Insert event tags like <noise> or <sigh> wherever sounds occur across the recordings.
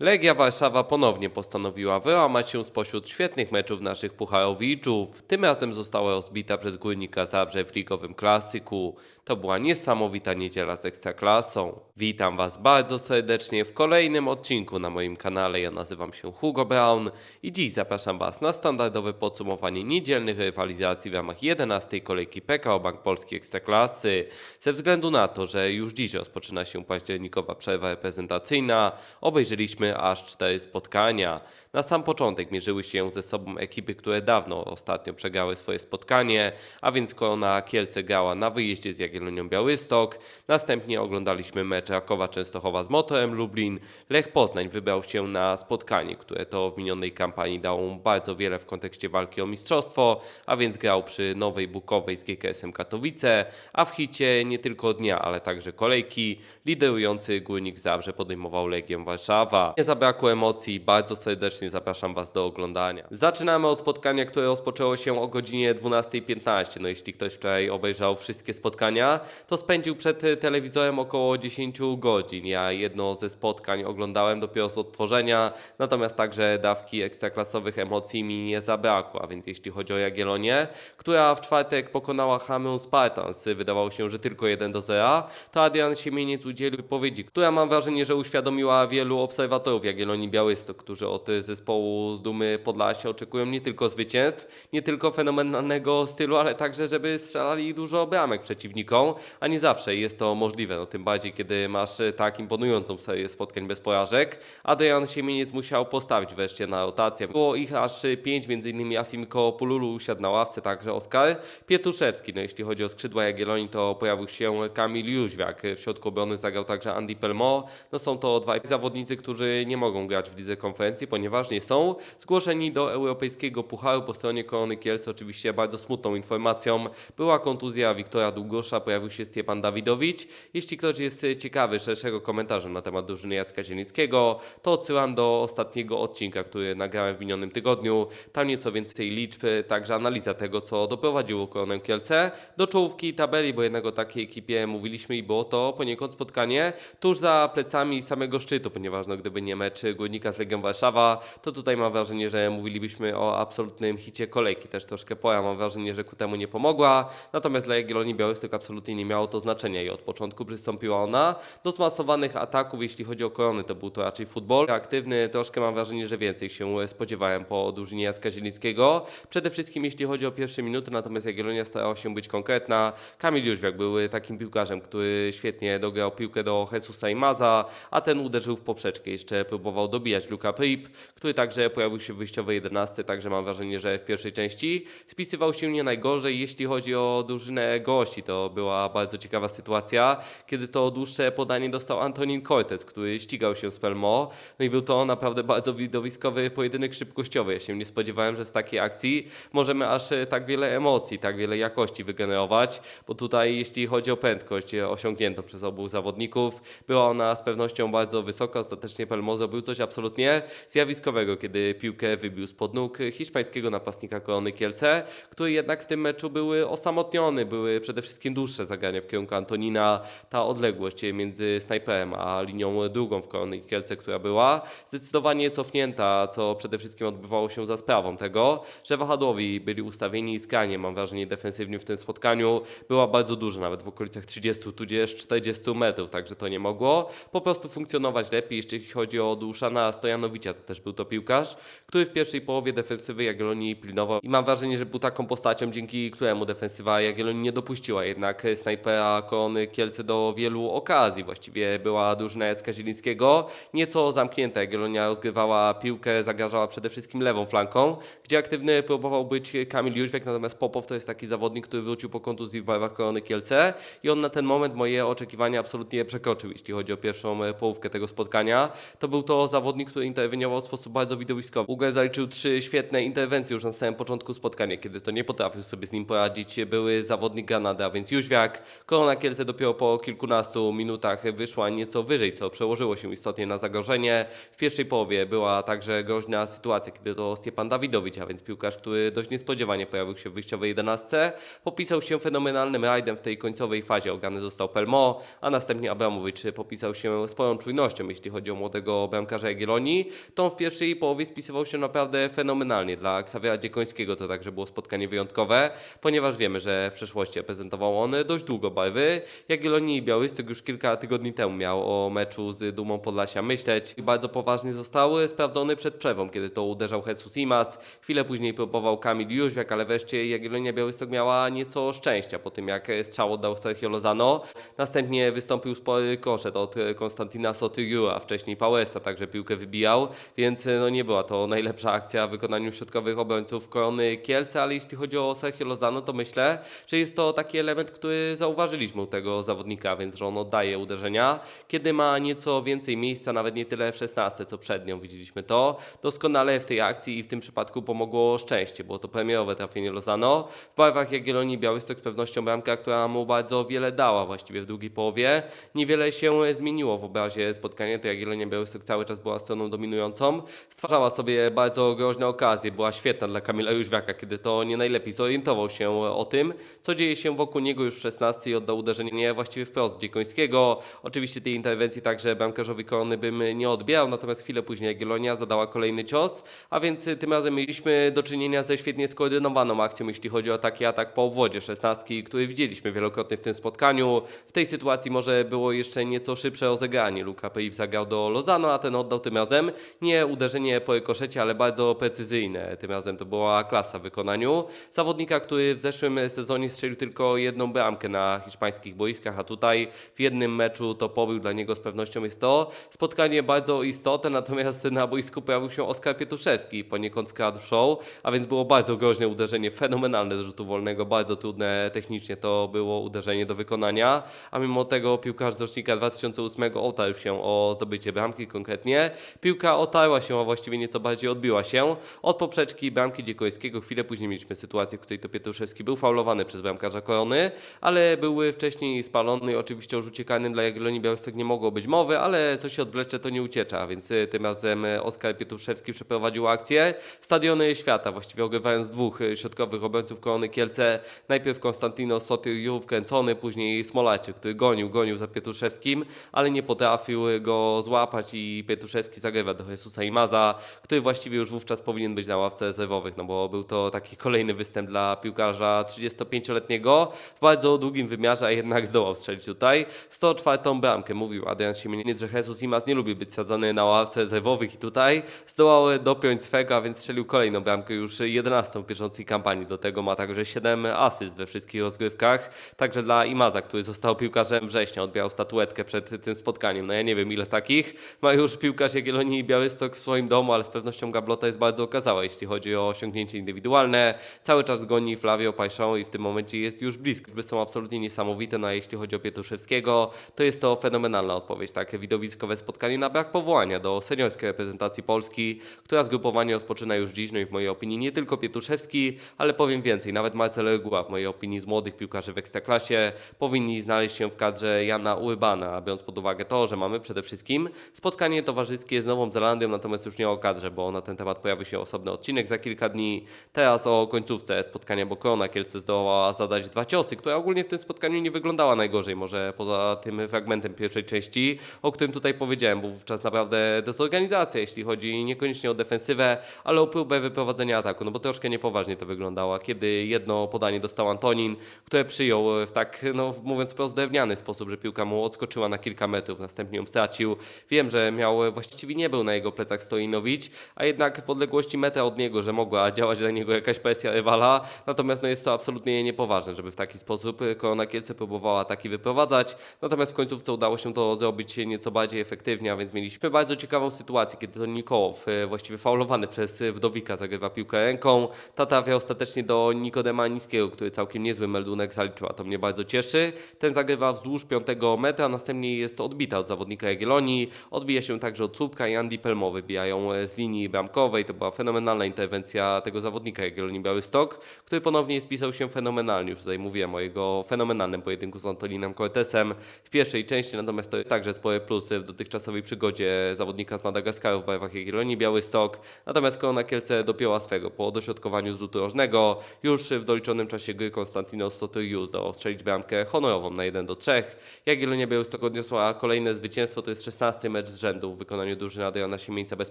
Legia Warszawa ponownie postanowiła wyłamać się spośród świetnych meczów naszych pucharowiczów. Tym razem została rozbita przez Górnika Zabrze w ligowym klasyku. To była niesamowita niedziela z Ekstraklasą. Witam Was bardzo serdecznie w kolejnym odcinku na moim kanale. Ja nazywam się Hugo Brown i dziś zapraszam Was na standardowe podsumowanie niedzielnych rywalizacji w ramach 11 kolejki PKO Bank Polski Ekstraklasy. Ze względu na to, że już dziś rozpoczyna się październikowa przerwa reprezentacyjna, obejrzeliśmy aż cztery spotkania. Na sam początek mierzyły się ze sobą ekipy, które dawno ostatnio przegrały swoje spotkanie, a więc Korona Kielce grała na wyjeździe z Jagiellonią Białystok. Następnie oglądaliśmy mecz Rakowa Częstochowa z Motorem Lublin. Lech Poznań wybrał się na spotkanie, które to w minionej kampanii dało mu bardzo wiele w kontekście walki o mistrzostwo, a więc grał przy Nowej Bukowej z GKS-em Katowice, a w hicie nie tylko dnia, ale także kolejki liderujący Górnik Zabrze podejmował Legię Warszawa. Nie zabrakło emocji, bardzo serdecznie zapraszam Was do oglądania. Zaczynamy od spotkania, które rozpoczęło się o godzinie 12.15. No jeśli ktoś wczoraj obejrzał wszystkie spotkania, to spędził przed y, telewizorem około 10 godzin. Ja jedno ze spotkań oglądałem dopiero z odtworzenia, natomiast także dawki ekstraklasowych emocji mi nie zabrakło. A więc jeśli chodzi o Jagiellonię, która w czwartek pokonała Hamrun Spartans, wydawało się, że tylko 1 do 0, to Adrian Siemieniec udzielił wypowiedzi, która mam wrażenie, że uświadomiła wielu obserwatorów Jagiellonii Białystok, którzy od zespołu z Dumy Podlasia oczekują nie tylko zwycięstw, nie tylko fenomenalnego stylu, ale także, żeby strzelali dużo bramek przeciwnikom, a nie zawsze jest to możliwe, no tym bardziej, kiedy masz y, tak imponującą serię spotkań bez porażek. Adrian Siemieniec musiał postawić wreszcie na rotację. Było ich aż y, pięć, między innymi Afim Koopululu usiadł na ławce, także Oskar Pietuszewski. No jeśli chodzi o skrzydła Jagiellonii, to pojawił się Kamil Jóźwiak. W środku obrony zagrał także Andy Pelmo. No są to dwaj zawodnicy, którzy nie mogą grać w lidze konferencji, ponieważ nie są zgłoszeni do Europejskiego Pucharu po stronie Korony Kielce. Oczywiście bardzo smutną informacją była kontuzja Wiktora Długosza, pojawił się Stiepan Dawidowicz. Jeśli ktoś jest ciekawy szerszego komentarza na temat drużyny Jacka Zielińskiego, to odsyłam do ostatniego odcinka, który nagrałem w minionym tygodniu. Tam nieco więcej liczb, także analiza tego, co doprowadziło Koronę Kielce do czołówki tabeli, bo jednak o takiej ekipie mówiliśmy i było to poniekąd spotkanie tuż za plecami samego szczytu, ponieważ no, gdyby nie mecz Górnika z Legią Warszawa, to tutaj mam wrażenie, że mówilibyśmy o absolutnym hicie kolejki. Też troszkę poja mam wrażenie, że ku temu nie pomogła. Natomiast dla Jagiellonii Białystok absolutnie nie miało to znaczenia i od początku przystąpiła ona do zmasowanych ataków. Jeśli chodzi o korony, to był to raczej futbol aktywny. Troszkę mam wrażenie, że więcej się spodziewałem po drużynie Jacka Zielińskiego. Przede wszystkim jeśli chodzi o pierwsze minuty, natomiast Jagiellonia starała się być konkretna. Kamil Jóźwiak był takim piłkarzem, który świetnie dograł piłkę do Jesusa Imaza, a ten uderzył w poprzeczkę. Jeszcze próbował dobijać Luka Prip, który także pojawił się w wyjściowej 11, także mam wrażenie, że w pierwszej części spisywał się nie najgorzej. Jeśli chodzi o drużynę gości, to była bardzo ciekawa sytuacja, kiedy to dłuższe podanie dostał Antonin Cortez, który ścigał się z Pelmo. No i był to naprawdę bardzo widowiskowy pojedynek szybkościowy. Ja się nie spodziewałem, że z takiej akcji możemy aż e, tak wiele emocji, tak wiele jakości wygenerować, bo tutaj jeśli chodzi o prędkość osiągniętą przez obu zawodników, była ona z pewnością bardzo wysoka. Ostatecznie Pelmo zrobił coś absolutnie zjawiskowego, kiedy piłkę wybił spod nóg hiszpańskiego napastnika Korony Kielce, który jednak w tym meczu były osamotniony, były przede wszystkim dłuższe zagrania w kierunku Antonina. Ta odległość między snajperem a linią drugą w Korony Kielce, która była zdecydowanie cofnięta, co przede wszystkim odbywało się za sprawą tego, że wahadłowi byli ustawieni skrajnie, mam wrażenie, defensywnie w tym spotkaniu była bardzo duża, nawet w okolicach 30 tudzież 40 metrów, także to nie mogło po prostu funkcjonować lepiej. Jeśli chodzi o Duszana Stojanowicza, to też był to piłkarz, który w pierwszej połowie defensywy Jagiellonii pilnował i mam wrażenie, że był taką postacią, dzięki któremu defensywa Jagiellonii nie dopuściła jednak snajpera Korony Kielce do wielu okazji. Właściwie była drużyna Jacka Zielińskiego nieco zamknięta. Jagiellonia rozgrywała piłkę, zagrażała przede wszystkim lewą flanką, gdzie aktywny próbował być Kamil Jóźwiak, natomiast Popow to jest taki zawodnik, który wrócił po kontuzji w barwach Korony Kielce i on na ten moment moje oczekiwania absolutnie przekroczył, jeśli chodzi o pierwszą połówkę tego spotkania. To był to zawodnik, który interweniował w sposób bardzo widowiskowy. Uge zaliczył trzy świetne interwencje już na samym początku spotkania, kiedy to nie potrafił sobie z nim poradzić były zawodnik Granady, a więc Jóźwiak. Korona Kielce dopiero po kilkunastu minutach wyszła nieco wyżej, co przełożyło się istotnie na zagrożenie. W pierwszej połowie była także groźna sytuacja, kiedy to Stiepan Dawidowicz, a więc piłkarz, który dość niespodziewanie pojawił się w wyjściowej 11, popisał się fenomenalnym rajdem w tej końcowej fazie. Ogany został Pelmo, a następnie Abramowicz popisał się sporą czujnością, jeśli chodzi o młodego nowego bramkarza Jagiellonii, to on w pierwszej połowie spisywał się naprawdę fenomenalnie. Dla Xaviera Dziekońskiego to także było spotkanie wyjątkowe, ponieważ wiemy, że w przeszłości prezentował on dość długo barwy. Jagiellonii i Białystok już kilka tygodni temu miał o meczu z Dumą Podlasia myśleć bardzo poważnie został sprawdzony przed przewą, kiedy to uderzał Jesus Imas. Chwilę później próbował Kamil Jóźwiak, ale wreszcie Jagiellonia Białystok miała nieco szczęścia po tym, jak strzał oddał Sergio Lozano. Następnie wystąpił spory koszet od Konstantina Sotyriu, a wcześniej Pałesta także piłkę wybijał, więc no nie była to najlepsza akcja w wykonaniu środkowych obrońców Korony Kielce, ale jeśli chodzi o Sergio Lozano, to myślę, że jest to taki element, który zauważyliśmy u tego zawodnika, więc że on oddaje uderzenia, kiedy ma nieco więcej miejsca, nawet nie tyle w 16, co przed nią, widzieliśmy to. Doskonale w tej akcji i w tym przypadku pomogło szczęście, było to premierowe trafienie Lozano. W barwach Jagiellonii Białystok z pewnością bramka, która mu bardzo wiele dała właściwie w drugiej połowie. Niewiele się zmieniło w obrazie spotkania, to Jagiellonia Białystok cały czas była stroną dominującą. Stwarzała sobie bardzo groźne okazje, była świetna dla Kamila Jóźwiaka, kiedy to nie najlepiej zorientował się o tym, co dzieje się wokół niego już w 16 i oddał uderzenie właściwie wprost Dziekońskiego. Oczywiście tej interwencji także bramkarzowi Korony bym nie odbierał, natomiast chwilę później Jagiellonia zadała kolejny cios, a więc tym razem mieliśmy do czynienia ze świetnie skoordynowaną akcją, jeśli chodzi o taki atak po obwodzie 16, który widzieliśmy wielokrotnie w tym spotkaniu. W tej sytuacji może było jeszcze nieco szybsze rozegranie. Luka Peip zagrał do Lozano, a ten oddał tym razem nie uderzenie po koszecie, ale bardzo precyzyjne. Tym razem to była klasa w wykonaniu. Zawodnika, który w zeszłym sezonie strzelił tylko jedną bramkę na hiszpańskich boiskach, a tutaj w jednym meczu to pobył dla niego z pewnością jest to spotkanie bardzo istotne, natomiast na boisku pojawił się Oskar Pietuszewski, poniekąd skradł show, a więc było bardzo groźne uderzenie, fenomenalne z rzutu wolnego, bardzo trudne technicznie to było uderzenie do wykonania, a mimo tego piłkarz z rocznika 2008 otarł się o zdobycie bramki konkretnie. Piłka otarła się, a właściwie nieco bardziej odbiła się od poprzeczki bramki Dziekońskiego. Chwilę później mieliśmy sytuację, w której to Pietuszewski był faulowany przez bramkarza Korony, ale były wcześniej spalony oczywiście o rzucie karnym dla Jagiellonii Białystok nie mogło być mowy, ale co się odwlecze to nie uciecza, więc y, tym razem y, Oskar Pietuszewski przeprowadził akcję. Stadiony świata, właściwie ogrywając dwóch y, środkowych obrońców Korony Kielce, najpierw Konstantino Sotyriu wkręcony, później Smolacie, który gonił, gonił za Pietuszewskim, ale nie potrafił go złapać i Pietuszewski zagrywa do Jesusa Imaza, który właściwie już wówczas powinien być na ławce rezerwowych, no bo był to taki kolejny występ dla piłkarza 35-letniego w bardzo długim wymiarze, a jednak zdołał strzelić tutaj 104 bramkę. Mówił Adrian Siemieniec, że Jesus Imas nie lubi być sadzony na ławce rezerwowych i tutaj zdołał dopiąć swego, a więc strzelił kolejną bramkę, już 11 w bieżącej kampanii. Do tego ma także 7 asyst we wszystkich rozgrywkach. Także dla Imaza, który został piłkarzem września, odbierał statuetkę przed tym spotkaniem. No ja nie wiem ile takich ma już piłkarz Jagiellonii i Białystok w swoim domu, ale z pewnością Gablota jest bardzo okazała, jeśli chodzi o osiągnięcie indywidualne. Cały czas goni Flavio Paixão i w tym momencie jest już blisko. Liczby są absolutnie niesamowite, no a jeśli chodzi o Pietuszewskiego, to jest to fenomenalna odpowiedź. Takie widowiskowe spotkanie na brak powołania do seniorskiej reprezentacji Polski, która zgrupowanie rozpoczyna już dziś, no i w mojej opinii nie tylko Pietuszewski, ale powiem więcej, nawet Marcel Reguła w mojej opinii z młodych piłkarzy w Ekstraklasie powinni znaleźć się w kadrze Jana Urbana, biorąc pod uwagę to, że mamy przede wszystkim spotkanie towarzyskie z Nową Zelandią, natomiast już nie o kadrze, bo na ten temat pojawi się osobny odcinek za kilka dni. Teraz o końcówce spotkania, bo Korona Kielce zdołała zadać dwa ciosy, która ogólnie w tym spotkaniu nie wyglądała najgorzej, może poza tym fragmentem pierwszej części, o którym tutaj powiedziałem, bo wówczas naprawdę dezorganizacja, jeśli chodzi niekoniecznie o defensywę, ale o próbę wyprowadzenia ataku, no bo troszkę niepoważnie to wyglądało, kiedy jedno podanie dostał Antonin, które przyjął w tak, no mówiąc wprost, drewniany sposób, że piłka mu odskoczyła na kilka metrów, następnie ją stracił. Wiem, że miał, właściwie nie był na jego plecach Stoinowicz, a jednak w odległości metra od niego, że mogła działać dla niego jakaś presja rywala, natomiast no jest to absolutnie niepoważne, żeby w taki sposób Korona Kielce próbowała taki wyprowadzać, natomiast w końcówce udało się to zrobić nieco bardziej efektywnie, a więc mieliśmy bardzo ciekawą sytuację, kiedy to Nikołow, e, właściwie faulowany przez Wdowika, zagrywa piłkę ręką, ta trafia ostatecznie do Nikodema Niskiego, który całkiem niezły meldunek zaliczył, a to mnie bardzo cieszy. Ten zagrywa wzdłuż 5 metra, następnie jest odbita od zawodnika Jagiellonii, odbija się także od Słupka i Andy Pelmo wybijają e, z linii bramkowej, to była fenomenalna interwencja tego zawodnika Jagiellonii Białystok, który ponownie spisał się fenomenalnie, już tutaj mówiłem o jego fenomenalnym pojedynku z Antolinem Cortesem w pierwszej części, natomiast to jest także spore plusy w dotychczasowej przygodzie zawodnika z Madagaskaru w barwach Jagiellonii Białystok, natomiast Korona Kielce dopięła swego. Po dośrodkowaniu z rzutu rożnego, już w doliczonym czasie gry Konstantinos Sotyrius zdołał strzelić bramkę honorową na 1 do 3. Jagiellonia Białystok odniosła kolejne zwycięstwo, to jest 16 mecz z rzędu w wykonaniu drużyny Adriana Siemieńca bez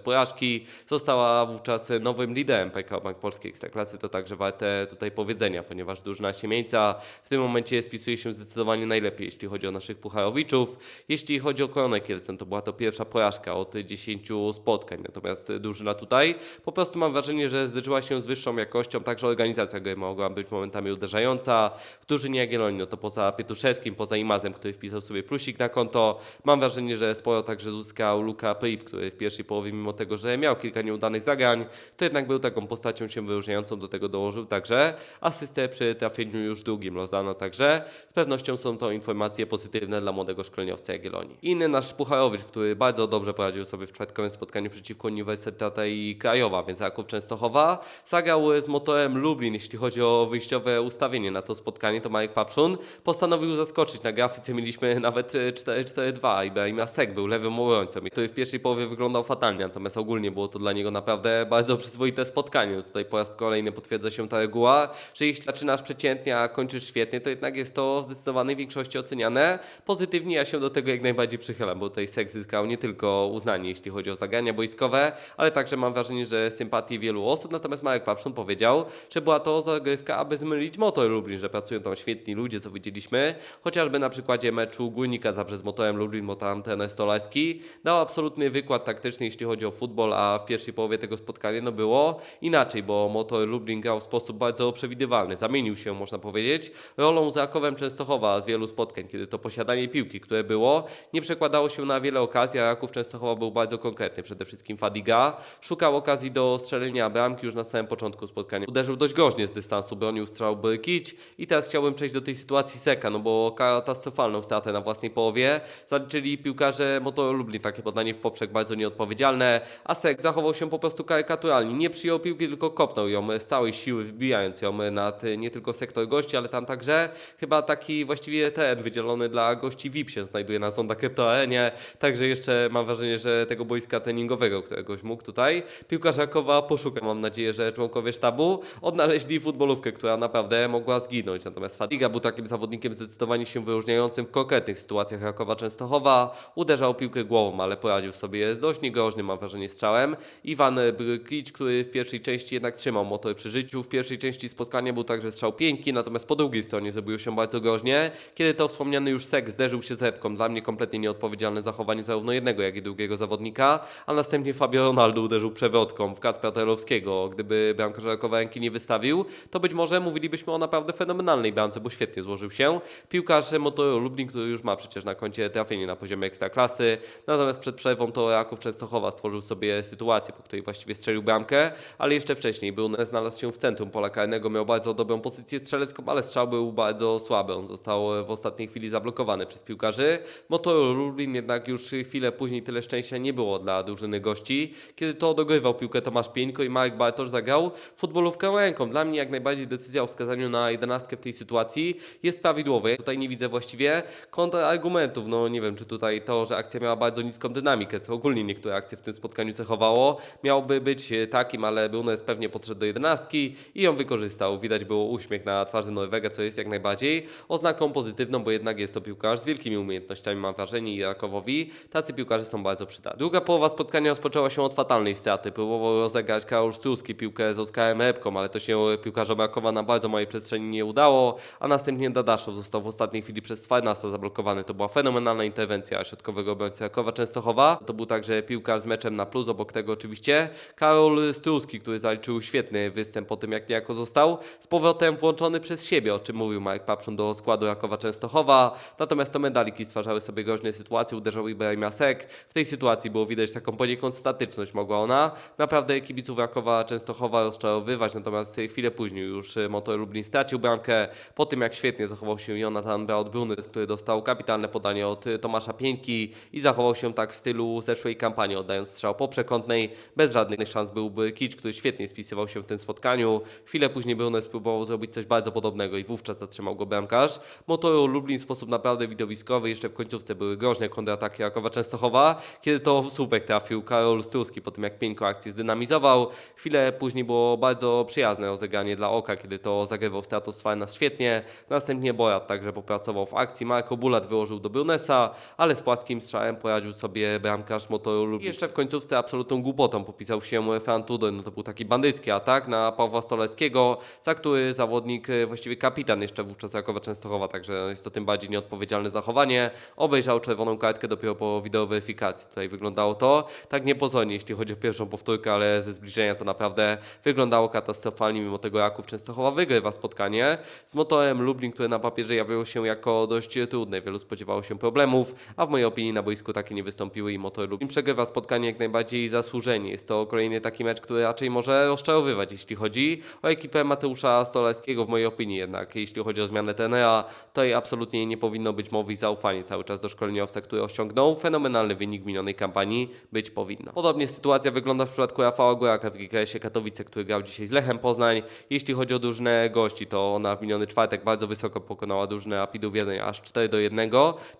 porażki. Została wówczas nowym liderem PKO Bank Polskiej Ekstraklasy, to także warte tutaj powiedzenia, ponieważ drużyna Siemieńca w tym momencie spisuje się zdecydowanie najlepiej, jeśli chodzi o naszych pucharowiczów. Jeśli chodzi o Koronę Kielcen, to była to pierwsza porażka od 10 spotkań, natomiast drużyna tutaj po prostu mam wrażenie, że zderzyła się z wyższą jakością, także organizacja gry mogła być momentami uderzająca. W drużynie Jagiellonii, no to poza Pietuszewskim, poza Imazem, który wpisał sobie plusik na konto, mam wrażenie, że sporo także Luka Prip, który w pierwszej połowie, mimo tego, że miał kilka nieudanych zagrań, to jednak był taką postacią się wyróżniającą, do tego dołożył także asystę przy trafieniu już drugim Lozano, także z pewnością są to informacje pozytywne dla młodego szkoleniowca Jagiellonii. Inny nasz Pucharowicz, który bardzo dobrze poradził sobie w czwartkowym spotkaniu przeciwko Uniwersyteta i Krajowa, więc Raków Częstochowa zagrał z motorem Lublin, jeśli chodzi o wyjściowe ustawienie na to spotkanie, to Marek Papszun postanowił zaskoczyć. Na grafice mieliśmy nawet e, 4-4-2 i Ibrahima Sek był lewym obrońcą, który w pierwszej połowie wyglądał fatalnie, natomiast ogólnie było to dla niego naprawdę <laughs> bardzo przyzwoite spotkanie. Tutaj po raz kolejny potwierdza się ta reguła, że jeśli zaczynasz przeciętnie, a kończysz świetnie, to jednak jest to w zdecydowanej większości oceniane pozytywnie. Ja się do tego jak najbardziej przychylam, bo tutaj Sek zyskał nie tylko uznanie, jeśli chodzi o zagrania boiskowe, ale także mam wrażenie, że sympatii wielu osób. Natomiast Marek Papszun powiedział, że była to zagrywka, aby zmylić motor Lublin, że pracują tam świetni ludzie, co widzieliśmy. Chociażby na przykładzie meczu Górnika Zabrze z motorem Lublin, bo tam ten Stolarski dał absolutny wykład taktyczny, jeśli chodzi o futbol, a w pierwszej połowie tego spotkania no było inaczej, bo motor Lublin grał w sposób bardzo przewidywalny. Zamienił się, można powiedzieć, rolą z Rakowem Częstochowa z wielu spotkań, kiedy to posiadanie piłki, które było, nie przekładało się na wiele okazji, a Raków Częstochowa był bardzo konkretny. Przede wszystkim Fadiga szukał okazji do strzelenia bramki już na samym początku spotkania. Uderzył dość groźnie z dystansu, bronił strzał Brykić i teraz chciałbym przejść do tej sytuacji Seka, no bo katastrofalną stratę na własnej połowie zaliczyli piłkarze Motoru Lublin, takie podanie w poprzek bardzo nieodpowiedzialne, a Sek zachował się po prostu karykaturalnie, nie przyjął piłki, tylko kopnął ją z całej siły, wbijając ją nad nie tylko sektor gości, ale tam także chyba taki właściwie ten wydzielony dla gości VIP się znajduje na Zonda Kryptoarenie, także jeszcze mam wrażenie, że tego boiska treningowego, któregoś mógł tutaj piłkarz Rakowa poszukać. Mam nadzieję, że członkowie sztabu odnaleźli futbolówkę, która naprawdę mogła zginąć. Natomiast Fadiga był takim zawodnikiem zdecydowanie się wyróżniającym w konkretnych sytuacjach Rakowa Częstochowa. Uderzał piłkę głową, ale poradził sobie z dość niegroźnym, mam wrażenie, strzałem. Iwan Brykic, który w pierwszej części jednak trzymał motor przy życiu. W pierwszej części spotkania był także strzał piękny, natomiast po drugiej stronie zrobiło się bardzo groźnie, kiedy to wspomniany już Sek zderzył się z. Dla mnie kompletnie nieodpowiedzialne zachowanie zarówno jednego, jak i drugiego zawodnika, a następnie Fabio Ronaldo uderzył przewrotką w Kacpra Terlowskiego. Gdyby bramkarz Rakowa ręki nie wystawił, to być może mówilibyśmy o naprawdę fenomenalnej bramce, bo świetnie złożył się. Piłkarz Motoru Lublin, który już ma przecież na koncie trafienie na poziomie ekstraklasy, natomiast przed przerwą to Raków Częstochowa stworzył sobie sytuację, po której właściwie strzelił bramkę, ale jeszcze wcześniej był, znalazł się w centrum pola karnego, miał bardzo dobrą pozycję strzelecką, ale strzał był bardzo słaby. On został w ostatniej chwili zablokowany przez piłkarzy. Motoru Lublin jednak już chwilę później tyle szczęścia nie było dla drużyny gości, kiedy to dogrywał piłkę Tomasz Pieńko i Marek Bartosz zagrał futbolówkę ręką. Dla mnie jak najbardziej decyzja o wskazaniu na jedenastkę w tej sytuacji jest prawidłowa. Tutaj nie widzę właściwie kontrargumentów. No nie wiem, czy tutaj to, że akcja miała bardzo niską dynamikę, co ogólnie niektóre akcje w tym spotkaniu cechowało, miałoby być takim, ale Brunes pewnie podszedł do jedenastki i ją wykorzystał. Widać było uśmiech na twarzy Norwega, co jest jak najbardziej oznaką pozytywną, bo jednak jest to piłkarz z wielkimi umiejętnościami, mam wrażenie, i Rakowowi tacy piłkarze są bardzo przydatni. Druga połowa spotkania rozpoczęła się od fatalnej straty. Próbował rozegrać Karol Sztuski piłkę z Oskarem Repką, ale to się piłkarzom Rakowa na bardzo małej przestrzeni nie udało, a następnie Dadaszow został w ostatniej chwili przez Swarnasa zablokowany. To była fenomenalna interwencja środkowego obrońcy Rakowa Częstochowa. To był także piłkarz z meczem na plus, obok tego oczywiście Karol Struski, który zaliczył świetny występ po tym, jak niejako został z powrotem włączony przez siebie, o czym mówił Marek Papszun do składu Rakowa Częstochowa. Natomiast to medaliki stwarzały sobie groźne sytuacje, uderzał Ibrahim Sek. W tej sytuacji było widać taką poniekąd statyczność mogła ona naprawdę kibiców Rakowa Częstochowa rozczarowywać, natomiast chwilę później już Motor Lublin stracił bramkę po tym, jak świetnie zachował się Jonathan Braut-Brunes, który dostał kapitalne podanie od Tomasza Pieńki i zachował się tak w stylu zeszłej kampanii, oddając strzał po przekątnej, bez żadnych szans byłby Kicz, który świetnie spisywał się w tym spotkaniu. Chwilę później Brunes próbował zrobić coś bardzo podobnego i wówczas zatrzymał go bramkarz. Motoru Lublin w sposób naprawdę widowiskowy, jeszcze w końcówce były groźne kontrataki Rakowa Częstochowa, kiedy to w słupek trafił Karol Struski po tym, jak Pieńko akcję zdynamizował. Chwilę później było bardzo przyjazne rozegranie dla Oka, kiedy to zagrywał Stratos Farnas świetnie. Następnie Borat także popracował w akcji. Marko Bulat wyłożył do Brunesa, ale z płaskim strzałem poradził poradził sobie bramkarz Motoru. I jeszcze w końcówce absolutną głupotą popisał się Fran Tudor, no to był taki bandycki atak na Pawła Stoleckiego, za który zawodnik, e, właściwie kapitan jeszcze wówczas Rakowa Częstochowa, także jest to tym bardziej nieodpowiedzialne zachowanie, obejrzał czerwoną kartkę dopiero po wideoweryfikacji. Tutaj wyglądało to tak niepozornie, jeśli chodzi o pierwszą powtórkę, ale ze zbliżenia to naprawdę wyglądało katastrofalnie, mimo tego Raków Częstochowa wygrywa spotkanie z Motorem Lublin, które na papierze jawiło się jako dość trudne. Wielu spodziewało się problemów, a w mojej opinii na boisku takie nie wystąpiły i Motor Lublin przegrywa spotkanie jak najbardziej zasłużenie. Jest to kolejny taki mecz, który raczej może rozczarowywać, jeśli chodzi o ekipę Mateusza Stoleckiego, w mojej opinii jednak. Jeśli chodzi o zmianę trenera, to jej absolutnie nie powinno być mowy i zaufanie cały czas do szkoleniowca, który osiągnął fenomenalny wynik w minionej kampanii, być powinno. Podobnie sytuacja wygląda w przypadku Rafała Goraka w GKS-ie Katowice, który grał dzisiaj z Lechem Poznań. Jeśli chodzi o drużynę gości, to ona w miniony czwartek bardzo wysoko pokonała drużynę Rapidów 1 aż 4 do 1.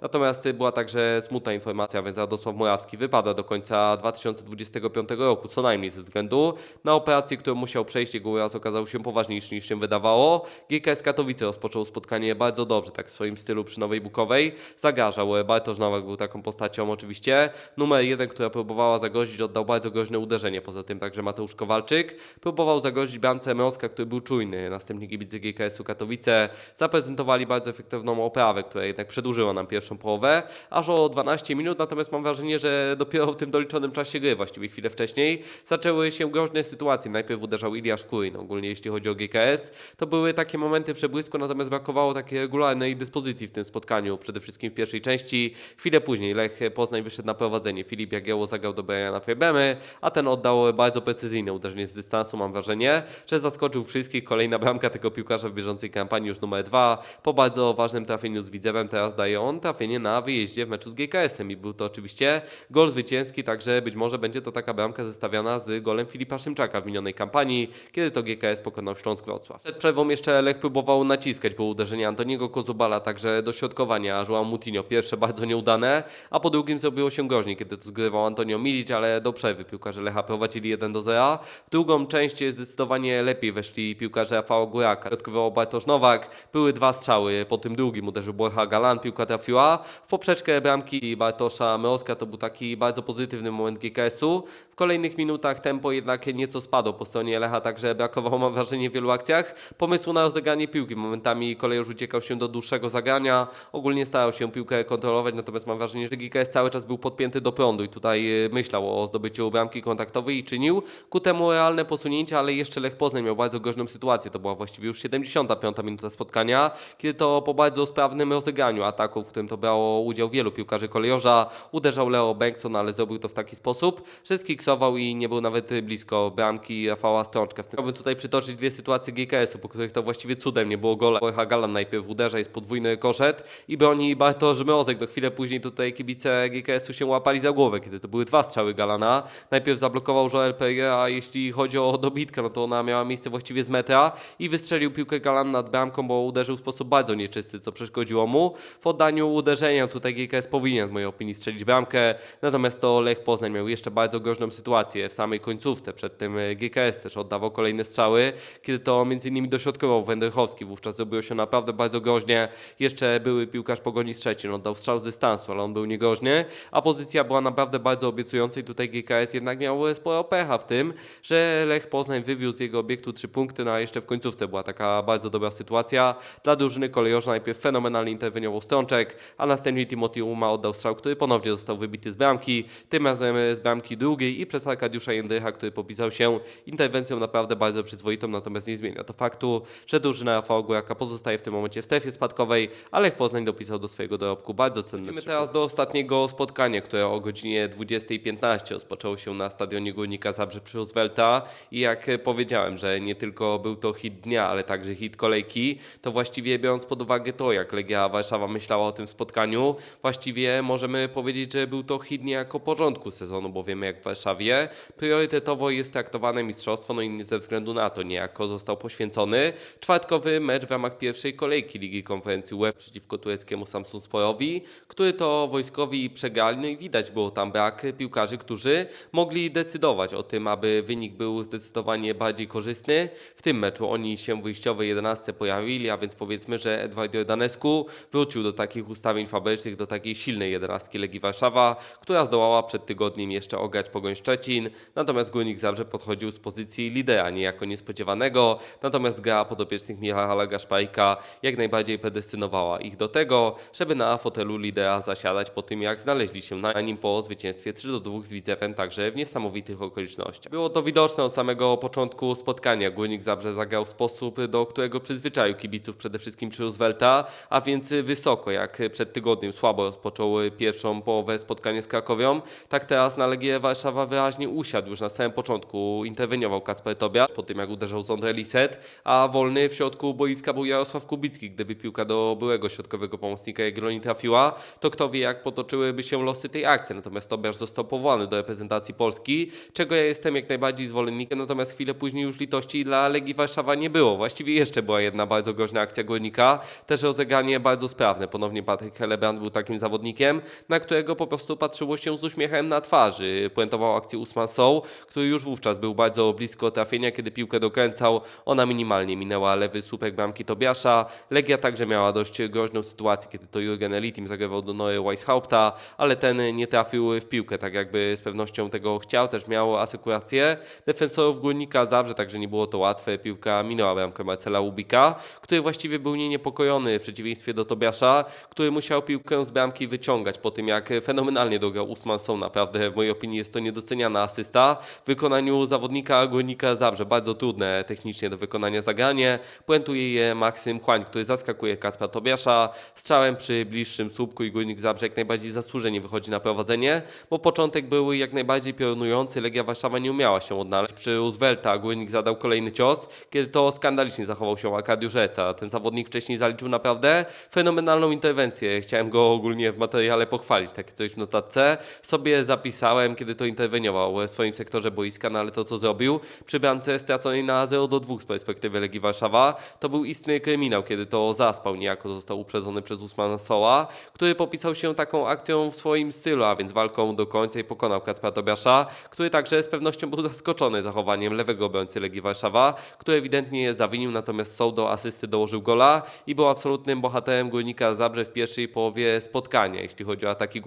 Natomiast była także smutna informacja, więc Radosław Murawski wypada do końca 2025 roku, co najmniej ze względu na operację, którą musiał przejść. Jego uraz okazał się poważniejszy niż się wydawało. GKS Katowice rozpoczął spotkanie bardzo dobrze, tak w swoim stylu przy Nowej Bukowej. Zagrażał. Bartosz Nowak był taką postacią oczywiście. Numer jeden, która próbowała zagrozić, oddał bardzo groźne uderzenie. Poza tym także Mateusz Kowalczyk próbował zagrozić bramce Mrozka, który był czujny. Następnie kibice GKS-u Katowice zaprezentowali bardzo efektywną oprawę, która jednak przedłużyła nam pierwszą połowę, aż o 12 minut. Natomiast mam wrażenie, że dopiero w tym doliczonym czasie gry, właściwie chwilę wcześniej, zaczęły się groźne sytuacje. Najpierw uderzał Iliasz Kurin. Ogólnie jeśli chodzi o GKS, to były takie momenty przebłysku, natomiast brakowało takiej regularnej dyspozycji w tym spotkaniu. Przede wszystkim w pierwszej części. Chwilę później Lech Poznań wyszedł na prowadzenie. Filip Jagieło zagrał do Briana Febemy, a ten oddał bardzo precyzyjne uderzenie z dystansu. Mam wrażenie, że zaskoczył wszystkich. Kolejna bramka tego piłkarza w bieżącej kampanii już numer dwa. Po bardzo ważnym trafieniu z Widzewem teraz daje on trafienie na wyjeździe w meczu z GKS-em i był to oczywiście gol zwycięski, także być może będzie to taka bramka zestawiana z golem Filipa Szymczaka w minionej kampanii, kiedy to GKS pokonał Śląsk Wrocław. Przed przerwą jeszcze Lech próbował naciskać po uderzenie Antoniego Kozubala, także dośrodkowania João Mutinho. Pierwsze bardzo nieudane, a po drugim zrobiło się groźnie, kiedy to zgrywał Antonio Milic, ale do przerwy piłkarze Lecha prowadzili 1 do 0. W drugą część zdecydowanie lepiej weszli piłkarze Rafała Góraka. Odkrywał Bartosz Nowak, były dwa strzały, po tym drugim uderzył Borja Galan, piłka trafiła w poprzeczkę bramki Bartosza Mrozka. To był taki bardzo pozytywny moment GKS-u. W kolejnych minutach tempo jednak nieco spadło po stronie Lecha, także brakowało, mam wrażenie, w wielu akcjach pomysłu na rozegranie piłki. Momentami kolejorz uciekał się do dłuższego zagrania, ogólnie starał się piłkę kontrolować, natomiast mam wrażenie, że GKS cały czas był podpięty do prądu i tutaj y, myślał o zdobyciu bramki kontaktowej i czynił ku temu realne posunięcia, ale jeszcze Lech Poznań miał bardzo groźną sytuację. To była właściwie już 75 minuta spotkania, kiedy to po bardzo sprawnym rozegraniu ataku, w którym to brało udział wielu piłkarzy kolejorza, uderzał Leo Bengtson, ale zrobił to w taki sposób, że skiksował i nie był nawet blisko bramki Rafała Strączka. Chciałbym tutaj przytoczyć dwie sytuacje GKS-u, po których to właściwie cudem nie było gola. Borja Galan najpierw uderza, jest podwójny koszet i broni Bartosz Mrozek. Do chwilę później tutaj kibice GKS-u się łapali za głowę, kiedy to były dwa strzały Galana. Najpierw zablokował Joel Pereira, a jeśli chodzi o dobitkę, no to ona miała miejsce właściwie z metra i wystrzelił piłkę Galan nad bramką, bo uderzył w sposób bardzo nieczysty, co przeszkodziło mu. W oddaniu uderzenia tutaj GKS powinien w mojej opinii strzelić bramkę, natomiast to Lech Poznań miał jeszcze bardzo groźną sytuację w samej końcówce. Przed tym GKS też oddawał kolejne strzały, kiedy to innymi dośrodkował Wędrychowski. Wówczas zrobiło się naprawdę bardzo groźnie. Jeszcze były piłkarz Pogoni Szczecin, oddał strzał z dystansu, ale on był niegroźny, a pozycja była naprawdę bardzo obiecująca i tutaj GKS jednak miał sporo pecha w tym, że Lech Poznań wywiózł z jego obiektu trzy punkty, no a jeszcze w końcówce była taka bardzo dobra sytuacja. Dla drużyny kolejorza najpierw fenomenalnie interweniował Strączek, a następnie Timothy Uma oddał strzał, który ponownie został wybity z bramki, tym razem z bramki drugiej i przez Arkadiusza Jędrycha, który popisał się interwencją naprawdę bardzo przyzwoitą, natomiast nie zmienia to faktu, że drużyna Rafała Góraka pozostaje w tym momencie w strefie spadkowej, a Lech Poznań dopisał do swojego dorobku bardzo cenny Przechodzimy teraz do ostatniego spotkania, które o godzinie 20.15 rozpoczęło się na stadionie Górnika Zabrze przy Roosevelta. I jak powiedziałem, że nie tylko był to hit dnia, ale także hit kolejki, to właściwie biorąc pod uwagę to, jak Legia Warszawa myślała o tym spotkaniu, właściwie możemy powiedzieć, że był to hit niejako porządku sezonu, bo wiemy jak w Warszawie priorytetowo jest traktowane mistrzostwo, no i ze względu na to niejako został poświęcony czwartkowy mecz w ramach pierwszej kolejki Ligi Konferencji UEFA przeciwko tureckiemu Samsun Sporowi, który to wojskowi przegrali, no i widać było tam brak piłkarzy, którzy mogli decydować o tym, aby wynik był zdecydowanie bardziej korzystny. W tym meczu oni się w wyjściowej 11 pojawili, a więc powiedzmy, że Edward Jordanescu wrócił do takich ustawień fabrycznych, do takiej silnej 11 Legii Legii Warszawa, która zdołała przed tygodniem jeszcze ograć Pogoń Szczecin, natomiast Górnik Zabrze podchodził z pozycji lidera, niejako niespodziewanego, natomiast gra podopiecznych Michała Gaszpajka jak najbardziej predestynowała ich do tego, żeby na fotelu lidera zasiadać po tym, jak znaleźli się na nim po zwycięstwie 3 do 2 z Widzewem, także w niesamowitych okolicznościach. Było to widoczne od samego początku spotkania. Górnik Zabrze zagrał w sposób, do którego przyzwyczaił kibiców przede wszystkim przy Roosevelta, a więc wysoko, jak przed tygodniem słabo rozpoczął pierwszą połowę spotkania z Krakowią, tak teraz na Legię Warszawa wyraźnie usiadł. Już na samym początku interweniował Kacper Tobiasz, po tym jak uderzał z Ondre Lisset, a wolny w środku boiska był Jarosław Kubicki. Gdyby piłka do byłego środkowego pomocnika Jagiellonii trafiła, to kto wie jak potoczyłyby się losy tej akcji. Natomiast Tobiasz został powołany do reprezentacji Polski, czego ja jestem jak najbardziej zwolennikiem, natomiast chwilę później już litości dla Legii Warszawa nie było. Właściwie jeszcze była jedna bardzo groźna akcja Górnika, też rozegranie bardzo sprawne. Ponownie Patryk Helebrand był takim zawodnikiem, na którego po prostu patrzyło się z uśmiechem na twarzy. Puentował akcję Usman Sow, który już wówczas był bardzo blisko trafienia, kiedy piłkę dokręcał. Ona minimalnie minęła lewy słupek bramki Tobiasza. Legia także miała dość groźną sytuację, kiedy to Jurgen Elitim zagrywał do Noe Weishaupta, ale ten nie trafił w piłkę, tak jakby z pewnością tego chciał. Też miał asekurację defensorów Górnika Zabrze, także nie było to łatwe. Piłka minęła bramkę Marcela Ubika, który właściwie był nie niepokojony w przeciwieństwie do Tobiasza, który musiał piłkę z bramki wyciągać po tym, jak fenomenalnie dograł Usman Są. Naprawdę w mojej opinii jest to niedoceniana asysta w wykonaniu zawodnika Górnika Zabrze. Bardzo trudne technicznie do wykonania zagranie. Puentuje je Maksym Chłań, który zaskakuje Kacpra Tobiasza. Strzałem przy bliższym słupku i Górnik Zabrze jak najbardziej zasłużenie wychodzi na prowadzenie, bo początek był jak najbardziej piorunujący. Legia Warszawa nie umiała się odnaleźć. Przy Roosevelta Górnik zadał kolejny cios, kiedy to skandalicznie zachował się Arkadiusz Eca. Ten zawodnik wcześniej zaliczył naprawdę fenomenalną interwencję. Chciałem go ogólnie w materiale pochwalić, takie coś w notatce. Sobie zapisałem, kiedy to interweniował w swoim sektorze boiska, no ale to co zrobił przy bramce straconej na 0 do 2 z perspektywy Legii Warszawa, to był istny kryminał, kiedy to zaspał niejako, został uprzedzony przez Usmana Soła, który popisał się taką akcją w swoim stylu, a więc walką do końca i pokonał Kacpra Tobiasza, który także z pewnością był zaskoczony zachowaniem lewego obrońcy Legii Warszawa, który ewidentnie zawinił, natomiast Soł do asysty dołożył gola i był absolutnym bohaterem Górnika Zabrze w pierwszej połowie spotkania. Jeśli chodzi o ataki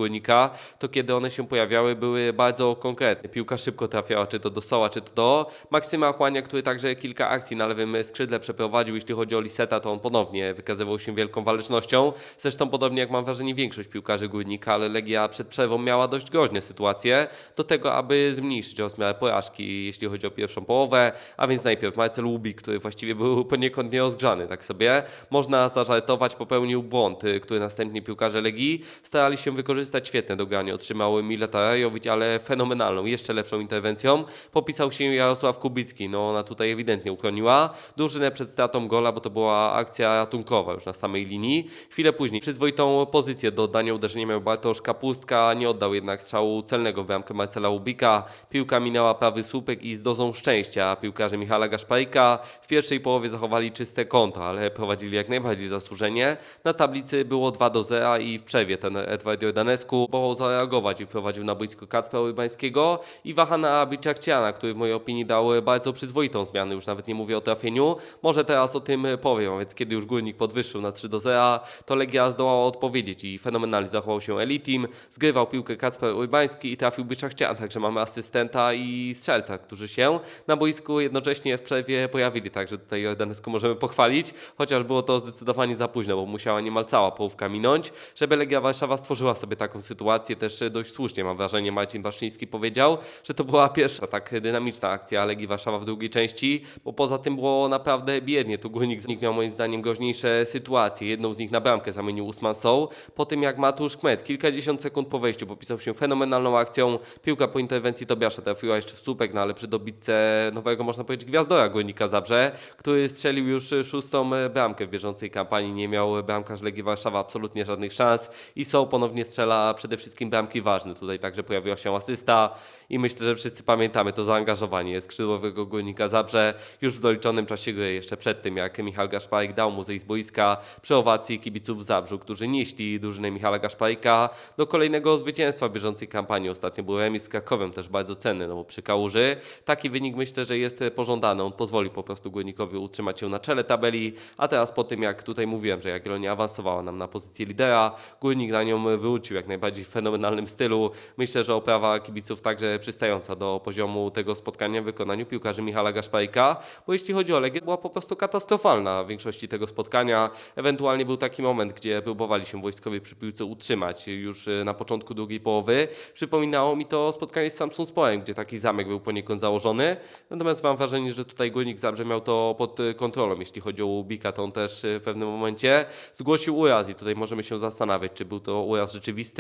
To kiedy one się pojawiały, były bardzo konkretne. Piłka szybko trafiała, czy to do Soła, czy to do Maksyma Chłania, który także kilka akcji na lewym skrzydle przeprowadził. Jeśli chodzi o Liseta, to on ponownie wykazywał się wielką walecznością. Zresztą podobnie jak mam wrażenie większość piłkarzy Górnika, ale Legia przed przerwą miała dość groźne sytuacje do tego, aby zmniejszyć rozmiar porażki, jeśli chodzi o pierwszą połowę, a więc najpierw Marcel Łubik, który właściwie był poniekąd nierozgrzany, tak sobie. Można zażartować, popełnił błąd, y, który następnie piłkarze Legii starali się wykorzystać świetne dogranie. Otrzymały Mileta Rajowicz, ale fenomenalną, jeszcze lepszą interwencją. Popisał się Jarosław Kubicki, no ona tutaj ewidentnie uchroniła drużynę przed stratą gola, bo to była akcja ratunkowa już na samej linii. Chwilę później przyzwoitą pozycję do oddania uderzenia miał Bartosz Kapustka, nie oddał jednak strzału celnego w bramkę Marcela Ubika. Piłka minęła prawy słupek i z dozą szczęścia piłkarze Michala Gaszpajka w pierwszej połowie zachowali czyste konto, ale prowadzili jak najbardziej zasłużenie. Na tablicy było 2 do 0 i w przerwie ten Edward Jordanescu próbował zareagować i wprowadził na boisko Kacpra Urbańskiego i Wahana Byczakciana, który w mojej opinii dał bardzo przyzwoitą zmianę, już nawet nie mówię o trafieniu. Może teraz o tym powiem, a więc kiedy już Górnik podwyższył na 3 do 0, to Legia zdołała odpowiedzieć i fenomenalnie zachował się Elitim, zgrywał piłkę Kacper Urbański i trafił Byczakcian, także mamy asystenta i strzelca, którzy się na boisku jednocześnie w przerwie pojawili, także tutaj Jordanescu możemy pochwalić, chociaż było to zdecydowanie za późno, bo musiała niemal cała połówka minąć, żeby Legia Warszawa stworzyła sobie taką sytuację, też dość słusznie mam wrażenie, Marcin Baszyński powiedział, że to była pierwsza tak dynamiczna akcja Legii Warszawa w drugiej części, bo poza tym było naprawdę biednie, tu Górnik miał moim zdaniem groźniejsze sytuacje, jedną z nich na bramkę zamienił Usman Sow, po tym jak Matusz Kmet kilkadziesiąt sekund po wejściu popisał się fenomenalną akcją, piłka po interwencji Tobiasza trafiła jeszcze w słupek, no ale przy dobitce nowego, można powiedzieć, gwiazdora Górnika Zabrze, który strzelił już szóstą bramkę w bieżącej kampanii, nie miał bramkarz Legii Warszawa absolutnie żadnych szans i Sow ponownie strzela przede wszystkim bramki ważne, tutaj także pojawiła się asysta i myślę, że wszyscy pamiętamy to zaangażowanie skrzydłowego górnika Zabrze już w doliczonym czasie gry, jeszcze przed tym jak Michał Gaszparek dał mu z boiska przy owacji kibiców w Zabrzu, którzy nieśli drużynę Michała Gaszparika do kolejnego zwycięstwa w bieżącej kampanii. Ostatnio był remis z Krakowem, też bardzo cenny, no bo przy Kałuży taki wynik myślę, że jest pożądany. On pozwoli po prostu górnikowi utrzymać się na czele tabeli, a teraz po tym jak tutaj mówiłem, że Jagiellonia awansowała nam na pozycję lidera, górnik na nią wrócił jak najbardziej w fenomenalnym stylu. Myślę, że oprawa kibiców także przystająca do poziomu tego spotkania w wykonaniu piłkarzy Michala Gaszpajka, bo jeśli chodzi o Legię, była po prostu katastrofalna w większości tego spotkania. Ewentualnie był taki moment, gdzie próbowali się wojskowi przy piłce utrzymać już e, na początku drugiej połowy. Przypominało mi to spotkanie z Samsung Sporem, gdzie taki zamek był poniekąd założony. Natomiast mam wrażenie, że tutaj Górnik Zabrze miał to pod e, kontrolą. Jeśli chodzi o Łubika, to on też e, w pewnym momencie zgłosił uraz i tutaj możemy się zastanawiać, czy był to uraz rzeczywisty.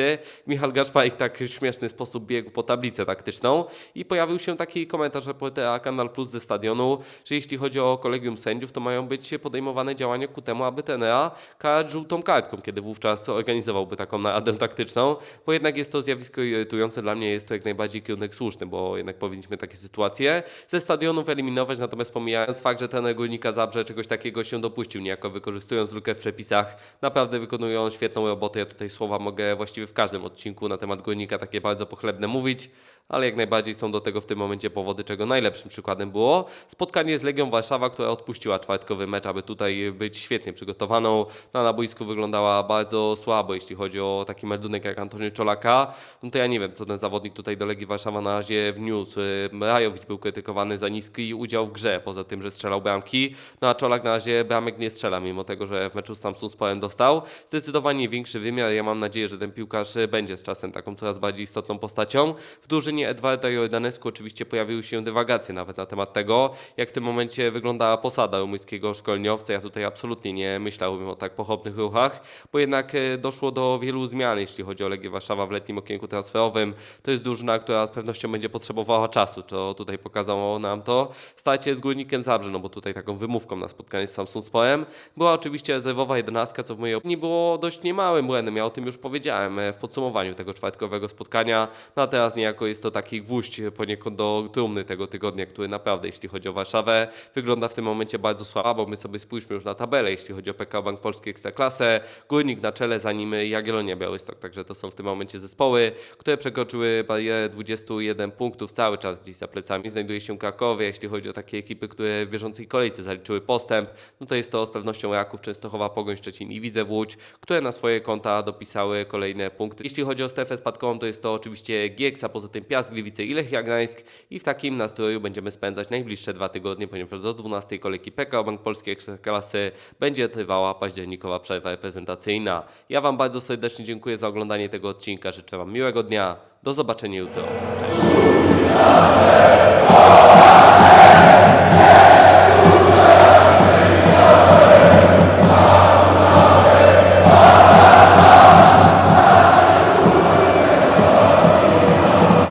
Michał Gaszparik tak w śmieszny sposób biegł po tablicę taktyczną i pojawił się taki komentarz reportera Kanal Plus ze stadionu, że jeśli chodzi o kolegium sędziów, to mają być podejmowane działania ku temu, aby tenera karać żółtą kartką, kiedy wówczas organizowałby taką naradę taktyczną, bo jednak jest to zjawisko irytujące. Dla mnie jest to jak najbardziej kierunek słuszny, bo jednak powinniśmy takie sytuacje ze stadionów eliminować, natomiast pomijając fakt, że ten górnika Zabrze czegoś takiego się dopuścił, niejako wykorzystując lukę w przepisach, naprawdę wykonują świetną robotę. Ja tutaj słowa mogę właściwie w każdym odcinku na temat górnika takie bardzo pochlebne mówić, ale jak najbardziej są do tego w tym momencie powody, czego najlepszym przykładem było spotkanie z Legią Warszawa, która odpuściła czwartkowy mecz, aby tutaj być świetnie przygotowaną. No, na boisku wyglądała bardzo słabo, jeśli chodzi o taki meldunek jak Antoni Czolaka. No to ja nie wiem, co ten zawodnik tutaj do Legii Warszawa na razie wniósł. Rajowicz był krytykowany za niski udział w grze, poza tym, że strzelał bramki. No a Czolak na razie bramek nie strzela, mimo tego, że w meczu z Samsung Sporem dostał. Zdecydowanie większy wymiar. Ja mam nadzieję, że ten piłkarz będzie z czasem taką coraz bardziej istotną postacią. W drużynie Edwarda Jordanescu oczywiście pojawiły się dywagacje nawet na temat tego, jak w tym momencie wyglądała posada rumuńskiego szkoleniowca. Ja tutaj absolutnie nie myślałbym o tak pochopnych ruchach, bo jednak e, doszło do wielu zmian, jeśli chodzi o Legię Warszawa w letnim okienku transferowym. To jest drużyna, która z pewnością będzie potrzebowała czasu, to tutaj pokazało nam to. Starcie z Górnikiem Zabrze, no bo tutaj taką wymówką na spotkanie z Samsung Sporem była oczywiście rezerwowa jedenastka, co w mojej opinii było dość niemałym błędem. Ja o tym już powiedziałem e, w podsumowaniu tego czwartkowego spotkania. No a teraz niejako jest to taki gwóźdź poniekąd do trumny tego tygodnia, który naprawdę, jeśli chodzi o Warszawę, wygląda w tym momencie bardzo słabo, bo my sobie spójrzmy już na tabelę, jeśli chodzi o PKO Bank Polski Ekstraklasę, Górnik na czele, za nim Jagiellonia Białystok, także to są w tym momencie zespoły, które przekroczyły barierę 21 punktów cały czas gdzieś za plecami. Znajduje się Krakowie, jeśli chodzi o takie ekipy, które w bieżącej kolejce zaliczyły postęp, no to jest to z pewnością Raków, Częstochowa, Pogoń, Szczecin i Widzew Łódź, które na swoje konta dopisały kolejne punkty. Jeśli chodzi o strefę spadkową, to jest to oczywiście Gieks, a poza tym Piast Gliwice i Lechia Gdańsk i w takim nastroju będziemy spędzać najbliższe dwa tygodnie, ponieważ do 12 kolejki PKO Bank Polskiej Ekstraklasy będzie trwała październikowa przerwa reprezentacyjna. Ja Wam bardzo serdecznie dziękuję za oglądanie tego odcinka, życzę Wam miłego dnia, do zobaczenia jutro. Cześć.